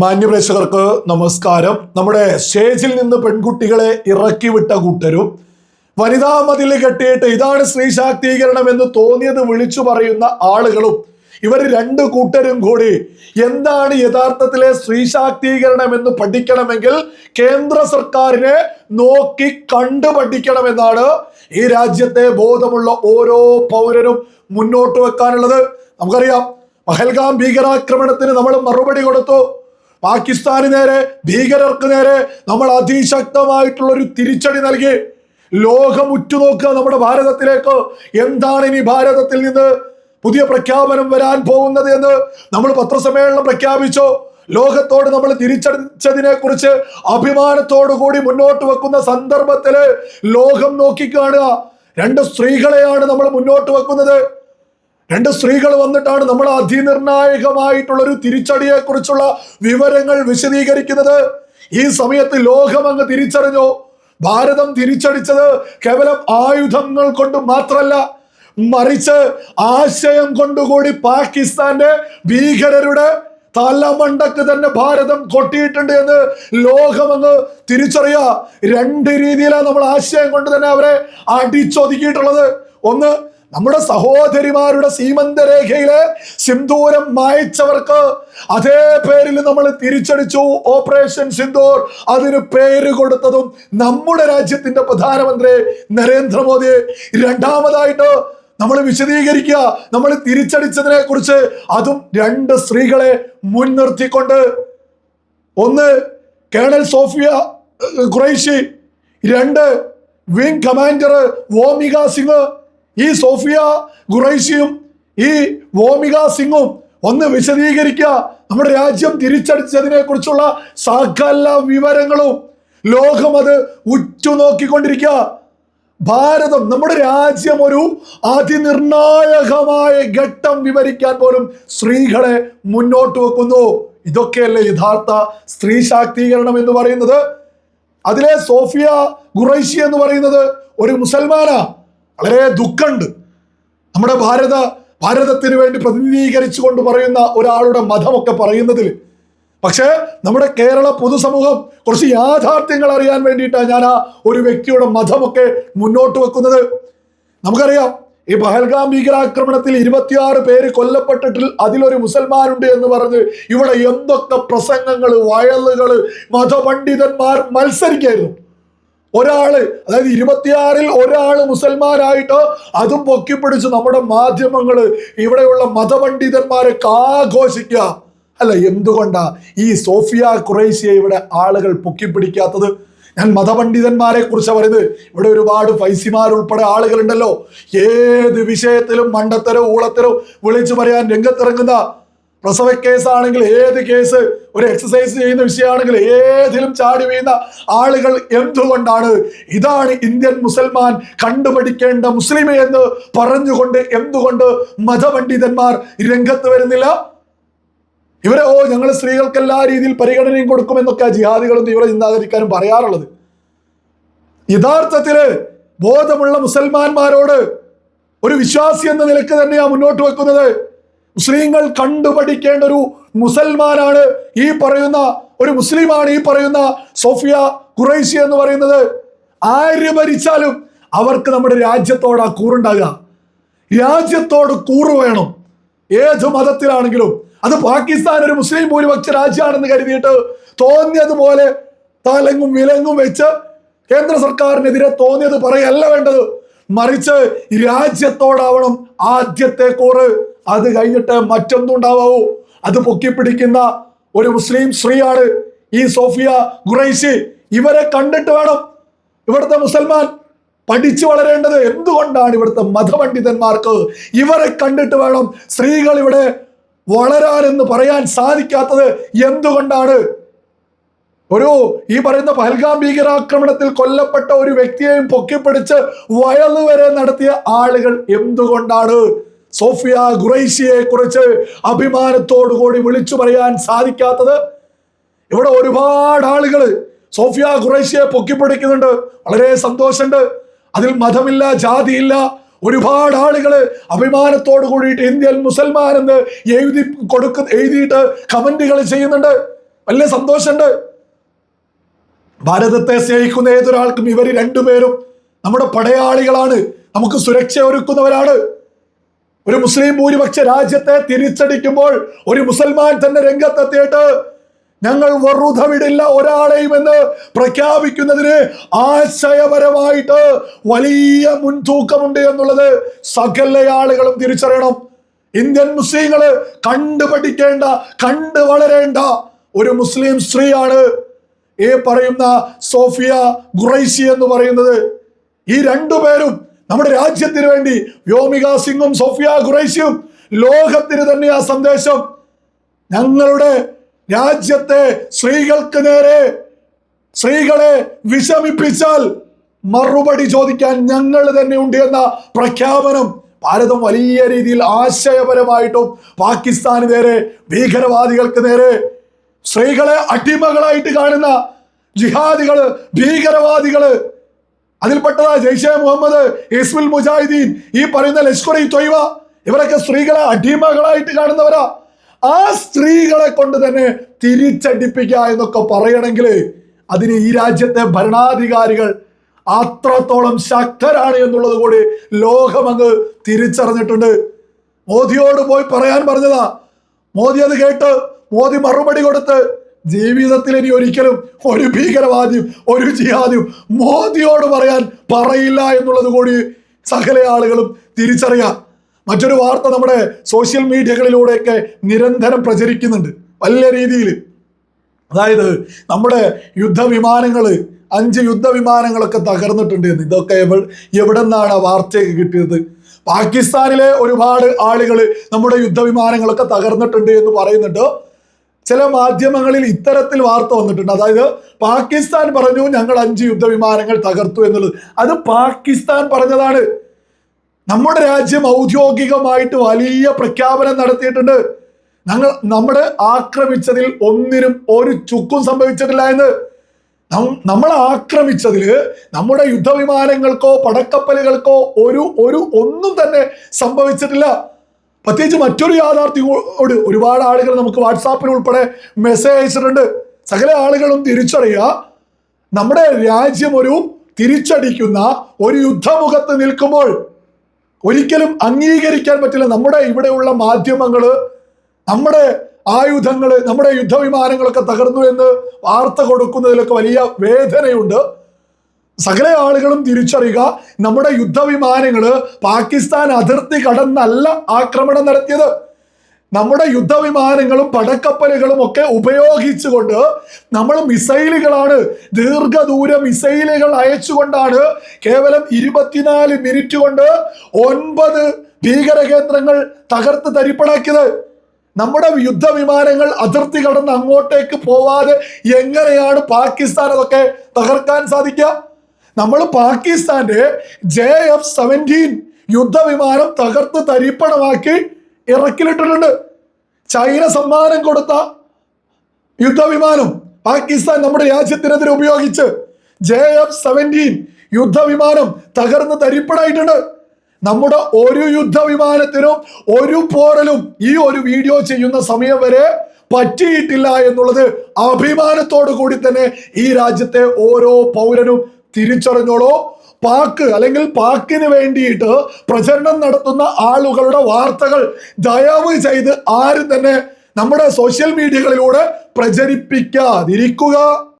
മാന്യപ്രേക്ഷകർക്ക് നമസ്കാരം. നമ്മുടെ സ്റ്റേജിൽ നിന്ന് പെൺകുട്ടികളെ ഇറക്കി വിട്ട കൂട്ടരും വനിതാ മതിൽ കെട്ടിയിട്ട് ഇതാണ് സ്ത്രീ ശാക്തീകരണം എന്ന് തോന്നിയത് വിളിച്ചു പറയുന്ന ആളുകളും ഇവർ രണ്ട് കൂട്ടരും കൂടി എന്താണ് യഥാർത്ഥത്തിലെ സ്ത്രീ ശാക്തീകരണം എന്ന് പഠിക്കണമെങ്കിൽ കേന്ദ്ര സർക്കാരിനെ നോക്കി കണ്ടു പഠിക്കണമെന്നാണ് ഈ രാജ്യത്തെ ബോധമുള്ള ഓരോ പൗരനും മുന്നോട്ട് വെക്കാനുള്ളത്. നമുക്കറിയാം പഹൽഗാം ഭീകരാക്രമണത്തിന് നമ്മൾ മറുപടി കൊടുത്തു. പാകിസ്ഥാന് നേരെ ഭീകരർക്ക് നേരെ നമ്മൾ അതിശക്തമായിട്ടുള്ള ഒരു തിരിച്ചടി നൽകി. ലോകം ഉറ്റുനോക്കുക നമ്മുടെ ഭാരതത്തിലേക്ക്. എന്താണ് ഇനി ഭാരതത്തിൽ നിന്ന് പുതിയ പ്രഖ്യാപനം വരാൻ പോകുന്നത് എന്ന് നമ്മൾ പത്രസമ്മേളനം പ്രഖ്യാപിച്ചു. ലോകത്തോട് നമ്മൾ തിരിച്ചടിച്ചതിനെ കുറിച്ച് അഭിമാനത്തോടു കൂടി മുന്നോട്ട് വെക്കുന്ന സന്ദർഭത്തിൽ ലോകം നോക്കിക്കാണുക രണ്ട് സ്ത്രീകളെയാണ് നമ്മൾ മുന്നോട്ട് വെക്കുന്നത്. രണ്ട് സ്ത്രീകൾ വന്നിട്ടാണ് നമ്മൾ അതിനിർണായകമായിട്ടുള്ള ഒരു തിരിച്ചടിയെ കുറിച്ചുള്ള വിവരങ്ങൾ വിശദീകരിക്കുന്നത്. ഈ സമയത്ത് ലോകം അങ്ങ് തിരിച്ചറിഞ്ഞു. ഭാരതം തിരിച്ചടിച്ചത് കേവലം ആയുധങ്ങൾ കൊണ്ട് മാത്രമല്ല മറിച്ച് ആശയം കൊണ്ടുകൂടി പാകിസ്ഥാന്റെ ഭീകരരുടെ തലമണ്ടക്ക് തന്നെ ഭാരതം കൊട്ടിയിട്ടുണ്ട് എന്ന് ലോകമങ്ങ് തിരിച്ചറിയുക രണ്ട് രീതിയിലാണ് നമ്മൾ ആശയം കൊണ്ട് തന്നെ അവരെ അടിച്ചൊതുക്കിയിട്ടുള്ളത്. ഒന്ന് നമ്മുടെ സഹോദരിമാരുടെ സീമന്തരേഖയിലെ സിന്ദൂരം മായച്ചവർക്ക് അതേ പേരിൽ നമ്മൾ തിരിച്ചടിച്ചു. ഓപ്പറേഷൻ സിന്ദൂർ. അതിന് പേര് കൊടുത്തതും നമ്മുടെ രാജ്യത്തിന്റെ പ്രധാനമന്ത്രി നരേന്ദ്രമോദി. രണ്ടാമതായിട്ട് നമ്മൾ വിശദീകരിക്കുക. നമ്മൾ തിരിച്ചടിച്ചതിനെ കുറിച്ച് അതും രണ്ട് സ്ത്രീകളെ മുൻനിർത്തിക്കൊണ്ട് ഒന്ന് കേണൽ സോഫിയ ഖുറൈഷി രണ്ട് വിംഗ് കമാൻഡർ വോമിക സിംഗ്. ഈ സോഫിയ ഖുറൈഷിയും ഈ വോമിക സിംഗും ഒന്ന് വിശദീകരിക്കുക. നമ്മുടെ രാജ്യം തിരിച്ചടിച്ചതിനെ കുറിച്ചുള്ള സകല വിവരങ്ങളും ലോകം അത് ഉറ്റുനോക്കിക്കൊണ്ടിരിക്കുക. ഭാരതം നമ്മുടെ രാജ്യം ഒരു അതിനിർണായകമായ ഘട്ടം വിവരിക്കാൻ പോലും സ്ത്രീകളെ മുന്നോട്ട് വെക്കുന്നു. ഇതൊക്കെയല്ലേ യഥാർത്ഥ സ്ത്രീ ശാക്തീകരണം എന്ന് പറയുന്നത്? അതിലെ സോഫിയ ഖുറൈഷി എന്ന് പറയുന്നത് ഒരു മുസൽമാനാ. വളരെ ദുഃഖമുണ്ട്. നമ്മുടെ ഭാരത ഭാരതത്തിന് വേണ്ടി പ്രതിനിധീകരിച്ചു കൊണ്ട് പറയുന്ന ഒരാളുടെ മതമൊക്കെ പറയുന്നതിൽ. പക്ഷേ നമ്മുടെ കേരള പൊതുസമൂഹം കുറച്ച് യാഥാർത്ഥ്യങ്ങൾ അറിയാൻ വേണ്ടിയിട്ടാണ് ഞാൻ ആ ഒരു വ്യക്തിയുടെ മതമൊക്കെ മുന്നോട്ട് വെക്കുന്നത്. നമുക്കറിയാം ഈ പഹൽഗാം ഭീകരാക്രമണത്തിൽ ഇരുപത്തിയാറ് പേര് കൊല്ലപ്പെട്ടിട്ടിൽ അതിലൊരു മുസൽമാനുണ്ട് എന്ന് പറഞ്ഞ് ഇവിടെ എന്തൊക്കെ പ്രസംഗങ്ങൾ വയലുകൾ മതപണ്ഡിതന്മാർ മത്സരിക്കായിരുന്നു. ഒരാൾ അതായത് ഇരുപത്തിയാറിൽ ഒരാൾ മുസൽമാനായിട്ട് അതും പൊക്കിപ്പിടിച്ച് നമ്മുടെ മാധ്യമങ്ങൾ ഇവിടെയുള്ള മതപണ്ഡിതന്മാരെ ആഘോഷിക്കുക അല്ല എന്തുകൊണ്ടാ ഈ സോഫിയ ഖുറൈശിയെ ഇവിടെ ആളുകൾ പൊക്കിപ്പിടിക്കാത്തത്? ഞാൻ മതപണ്ഡിതന്മാരെ കുറിച്ച് പറയുന്നത്. ഇവിടെ ഒരുപാട് ഫൈസിമാർ ഉൾപ്പെടെ ആളുകളുണ്ടല്ലോ. ഏത് വിഷയത്തിലും മണ്ടത്തരോ ഊളത്തരോ വിളിച്ചു പറയാൻ രംഗത്തിറങ്ങുന്ന പ്രസവ കേസാണെങ്കിൽ ഏത് കേസ്? ഒരു എക്സസൈസ് ചെയ്യുന്ന വിഷയമാണെങ്കിൽ ഏതിലും ചാടി വീഴുന്ന ആളുകൾ എന്തുകൊണ്ടാണ്? ഇതാണ് ഇന്ത്യൻ മുസൽമാൻ കണ്ടുപഠിക്കേണ്ട മുസ്ലിം എന്ന് പറഞ്ഞുകൊണ്ട് എന്തുകൊണ്ട് മതപണ്ഡിതന്മാർ രംഗത്ത് വരുന്നില്ല? ഇവരെ ഓ ഞങ്ങൾ സ്ത്രീകൾക്ക് എല്ലാ രീതിയിൽ പരിഗണനയും കൊടുക്കുമെന്നൊക്കെ ജിഹാദികളും ഇവരെ ചിന്താഗതിക്കാരും പറയാറുള്ളത്. യഥാർത്ഥത്തിൽ ബോധമുള്ള മുസൽമാന്മാരോട് ഒരു വിശ്വാസി എന്ന നിലയ്ക്ക് തന്നെയാണ് മുന്നോട്ട് വെക്കുന്നത്. മുസ്ലിങ്ങൾ കണ്ടുപഠിക്കേണ്ട ഒരു മുസൽമാനാണ് ഈ പറയുന്ന ഒരു മുസ്ലിമാണ് ഈ പറയുന്ന സോഫിയ ഖുറൈസി എന്ന് പറയുന്നത്. ആര് ഭരിച്ചാലും അവർക്ക് നമ്മുടെ രാജ്യത്തോട് ആ കൂറുണ്ടാകുക. രാജ്യത്തോട് കൂറ് വേണം. ഏത് മതത്തിലാണെങ്കിലും. അത് പാകിസ്ഥാൻ ഒരു മുസ്ലിം ഭൂരിപക്ഷ രാജ്യമാണെന്ന് കരുതിയിട്ട് തോന്നിയതുപോലെ തലങ്ങും വിലങ്ങും വെച്ച് കേന്ദ്ര സർക്കാരിനെതിരെ തോന്നിയത് പറയല്ല വേണ്ടത്. മറിച്ച് രാജ്യത്തോടാവണം ആദ്യത്തെ കൂറ്. അത് കഴിഞ്ഞിട്ട് മറ്റൊന്നും ഉണ്ടാവാവൂ അത് പൊക്കിപ്പിടിക്കുന്ന ഒരു മുസ്ലിം സ്ത്രീയാണ് ഈ സോഫിയ ഖുറൈശി. ഇവരെ കണ്ടിട്ട് വേണം ഇവിടുത്തെ മുസൽമാൻ പഠിച്ചു വളരേണ്ടത്. എന്തുകൊണ്ടാണ് ഇവിടുത്തെ മതപണ്ഡിതന്മാർക്ക് ഇവരെ കണ്ടിട്ട് വേണം സ്ത്രീകൾ ഇവിടെ വളരാനെന്ന് പറയാൻ സാധിക്കാത്തത്? എന്തുകൊണ്ടാണ്? ഒരു ഈ പറയുന്ന പഹൽഗാം ഭീകരാക്രമണത്തിൽ കൊല്ലപ്പെട്ട ഒരു വ്യക്തിയെയും പൊക്കിപ്പിടിച്ച് വയലു വരെ നടത്തിയ ആളുകൾ എന്തുകൊണ്ടാണ്? സോഫിയ ഖുറൈശിയെ കുറിച്ച് അഭിമാനത്തോടു കൂടി വിളിച്ചു പറയാൻ സാധിക്കാത്തത് ഇവിടെ ഒരുപാട് ആളുകൾ സോഫിയ ഖുറൈശിയെ പൊക്കിപ്പിടിക്കുന്നുണ്ട്. വളരെ സന്തോഷമുണ്ട്. അതിൽ മതമില്ല ജാതിയില്ല. ഒരുപാട് ആളുകൾ അഭിമാനത്തോട് കൂടിയിട്ട് ഇന്ത്യൻ മുസൽമാൻ എന്ന് എഴുതി കൊടുക്ക എഴുതിയിട്ട് കമന്റുകൾ ചെയ്യുന്നുണ്ട്. വലിയ സന്തോഷമുണ്ട്. ഭാരതത്തെ സ്നേഹിക്കുന്ന ഏതൊരാൾക്കും ഇവർ രണ്ടുപേരും നമ്മുടെ പടയാളികളാണ്. നമുക്ക് സുരക്ഷ ഒരുക്കുന്നവരാണ് ഒരു മുസ്ലിം ഭൂരിപക്ഷ രാജ്യത്തെ തിരിച്ചടിക്കുമ്പോൾ ഒരു മുസൽമാൻ തന്നെ രംഗത്തെത്തിയിട്ട് ഞങ്ങൾ വെറുത വിടില്ല ഒരാളെയും എന്ന് പ്രഖ്യാപിക്കുന്നതിന് ആശയപരമായിട്ട് വലിയ മുൻതൂക്കമുണ്ട് എന്നുള്ളത് സകല ആളുകളും തിരിച്ചറിയണം. ഇന്ത്യൻ മുസ്ലിങ്ങൾ കണ്ടു പഠിക്കേണ്ട കണ്ടു വളരേണ്ട ഒരു മുസ്ലിം സ്ത്രീയാണ് ഈ പറയുന്ന സോഫിയ ഗുറൈസി എന്ന് പറയുന്നത്. ഈ രണ്ടുപേരും നമ്മുടെ രാജ്യത്തിന് വേണ്ടി വ്യോമിക സിംഗും സോഫിയ ഖുറൈശിയും ലോകത്തിന് തന്നെ ആ സന്ദേശം. ഞങ്ങളുടെ രാജ്യത്തെ സ്ത്രീകൾക്ക് നേരെ സ്ത്രീകളെ വിഷമിപ്പിച്ചാൽ മറുപടി ചോദിക്കാൻ ഞങ്ങൾ തന്നെ ഉണ്ട് എന്ന പ്രഖ്യാപനം ഭാരതം വലിയ രീതിയിൽ ആശയപരമായിട്ടും പാകിസ്ഥാന് നേരെ ഭീകരവാദികൾക്ക് നേരെ സ്ത്രീകളെ അടിമകളായിട്ട് കാണുന്ന ജിഹാദികൾ ഭീകരവാദികൾ അതിൽപ്പെട്ടതാ ജയ്ഷെ മുഹമ്മദ് ഇസ്മിൽ മുജാഹിദീൻ ഈ പറയുന്ന ലഷ്കർ ഇ തൊയ്വ ഇവരൊക്കെ സ്ത്രീകളെ അടിമകളായിട്ട് കാണുന്നവരാ. ആ സ്ത്രീകളെ കൊണ്ട് തന്നെ തിരിച്ചടിപ്പിക്കുക എന്നൊക്കെ പറയണമെങ്കിൽ അതിന് ഈ രാജ്യത്തെ ഭരണാധികാരികൾ അത്രത്തോളം ശക്തരാണ് എന്നുള്ളത് കൂടി ലോകമങ്ങ് തിരിച്ചറിഞ്ഞിട്ടുണ്ട്. മോദിയോട് പോയി പറയാൻ പറഞ്ഞതാ. മോദി അത് കേട്ട് മോദി മറുപടി കൊടുത്ത് ജീവിതത്തിൽ ഇനി ഒരിക്കലും ഒരു ഭീകരവാദിയും ഒരു ജിഹാദിയും മോദിയോട് പറയാൻ പറയില്ല എന്നുള്ളത് കൂടി സകല ആളുകളും തിരിച്ചറിയാം. മറ്റൊരു വാർത്ത നമ്മുടെ സോഷ്യൽ മീഡിയകളിലൂടെയൊക്കെ നിരന്തരം പ്രചരിക്കുന്നുണ്ട്. വലിയ രീതിയിൽ. അതായത് നമ്മുടെ യുദ്ധവിമാനങ്ങൾ അഞ്ച് യുദ്ധവിമാനങ്ങളൊക്കെ തകർന്നിട്ടുണ്ട് എന്ന്. ഇതൊക്കെ എവ എവിടെ നിന്നാണ് വാർത്തയൊക്കെ കിട്ടിയത്? പാകിസ്ഥാനിലെ ഒരുപാട് ആളുകൾ നമ്മുടെ യുദ്ധവിമാനങ്ങളൊക്കെ തകർന്നിട്ടുണ്ട് എന്ന് പറയുന്നുണ്ട്. ചില മാധ്യമങ്ങളിൽ ഇത്തരത്തിൽ വാർത്ത വന്നിട്ടുണ്ട്. അതായത് പാകിസ്ഥാൻ പറഞ്ഞു ഞങ്ങൾ അഞ്ച് യുദ്ധവിമാനങ്ങൾ തകർത്തു എന്നുള്ളത്. അത് പാകിസ്ഥാൻ പറഞ്ഞതാണ്. നമ്മുടെ രാജ്യം ഔദ്യോഗികമായിട്ട് വലിയ പ്രഖ്യാപനം നടത്തിയിട്ടുണ്ട്. ഞങ്ങൾ നമ്മുടെ ആക്രമിച്ചതിൽ ഒന്നിനും ഒരു ചുക്കും സംഭവിച്ചിട്ടില്ല എന്ന്. നമ്മൾ ആക്രമിച്ചതിൽ നമ്മുടെ യുദ്ധവിമാനങ്ങൾക്കോ പടക്കപ്പലുകൾക്കോ ഒരു ഒരു ഒന്നും തന്നെ സംഭവിച്ചിട്ടില്ല. പ്രത്യേകിച്ച് മറ്റൊരു യാഥാർത്ഥ്യോട് ഒരുപാട് ആളുകൾ നമുക്ക് വാട്സാപ്പിൽ ഉൾപ്പെടെ മെസ്സേജ് അയച്ചിട്ടുണ്ട്. സകല ആളുകളും തിരിച്ചറിയുക. നമ്മുടെ രാജ്യം ഒരു തിരിച്ചടിക്കുന്ന ഒരു യുദ്ധമുഖത്ത് നിൽക്കുമ്പോൾ ഒരിക്കലും അംഗീകരിക്കാൻ പറ്റില്ല. നമ്മുടെ ഇവിടെയുള്ള മാധ്യമങ്ങൾ നമ്മുടെ ആയുധങ്ങൾ നമ്മുടെ യുദ്ധവിമാനങ്ങളൊക്കെ തകർന്നു എന്ന് വാർത്ത കൊടുക്കുന്നതിലൊക്കെ വലിയ വേദനയുണ്ട്. സകല ആളുകളും തിരിച്ചറിയുക. നമ്മുടെ യുദ്ധവിമാനങ്ങൾ പാകിസ്ഥാൻ അതിർത്തി കടന്നല്ല ആക്രമണം നടത്തിയത്. നമ്മുടെ യുദ്ധവിമാനങ്ങളും പടക്കപ്പലുകളും ഒക്കെ ഉപയോഗിച്ചുകൊണ്ട് നമ്മൾ മിസൈലുകളാണ് ദീർഘദൂര മിസൈലുകൾ അയച്ചുകൊണ്ടാണ് കേവലം ഇരുപത്തിനാല് മിനിറ്റ് കൊണ്ട് ഒൻപത് ഭീകര കേന്ദ്രങ്ങൾ തകർത്ത് തരിപ്പണാക്കിയത്. നമ്മുടെ യുദ്ധവിമാനങ്ങൾ അതിർത്തി കടന്ന് അങ്ങോട്ടേക്ക് പോവാതെ എങ്ങനെയാണ് പാകിസ്ഥാൻ അതൊക്കെ തകർക്കാൻ സാധിക്കുക? നമ്മൾ പാകിസ്ഥാന്റെ ജെ എഫ് സെവന്റീൻ യുദ്ധവിമാനം തകർത്ത് തരിപ്പണമാക്കി ഇറക്കിലിട്ടിട്ടുണ്ട്. ചൈന സമ്മാനം കൊടുത്ത യുദ്ധവിമാനം പാകിസ്ഥാൻ നമ്മുടെ രാജ്യത്തിനെതിരെ ഉപയോഗിച്ച് ജെ എഫ് സെവന്റീൻ യുദ്ധവിമാനം തകർന്ന് തരിപ്പണായിട്ടുണ്ട്. നമ്മുടെ ഒരു യുദ്ധവിമാനത്തിനും ഒരു പോറലും ഈ ഒരു വീഡിയോ ചെയ്യുന്ന സമയം വരെ പറ്റിയിട്ടില്ല എന്നുള്ളത് അഭിമാനത്തോടു കൂടി തന്നെ ഈ രാജ്യത്തെ ഓരോ പൗരനും തിരിച്ചറിഞ്ഞോളൂ. പാക്ക് അല്ലെങ്കിൽ പാക്കിന് വേണ്ടിയിട്ട് പ്രചരണം നടത്തുന്ന ആളുകളുടെ വാർത്തകൾ ദയവ് ചെയ്ത് ആരും തന്നെ നമ്മുടെ സോഷ്യൽ മീഡിയകളിലൂടെ പ്രചരിപ്പിക്കാതിരിക്കുക.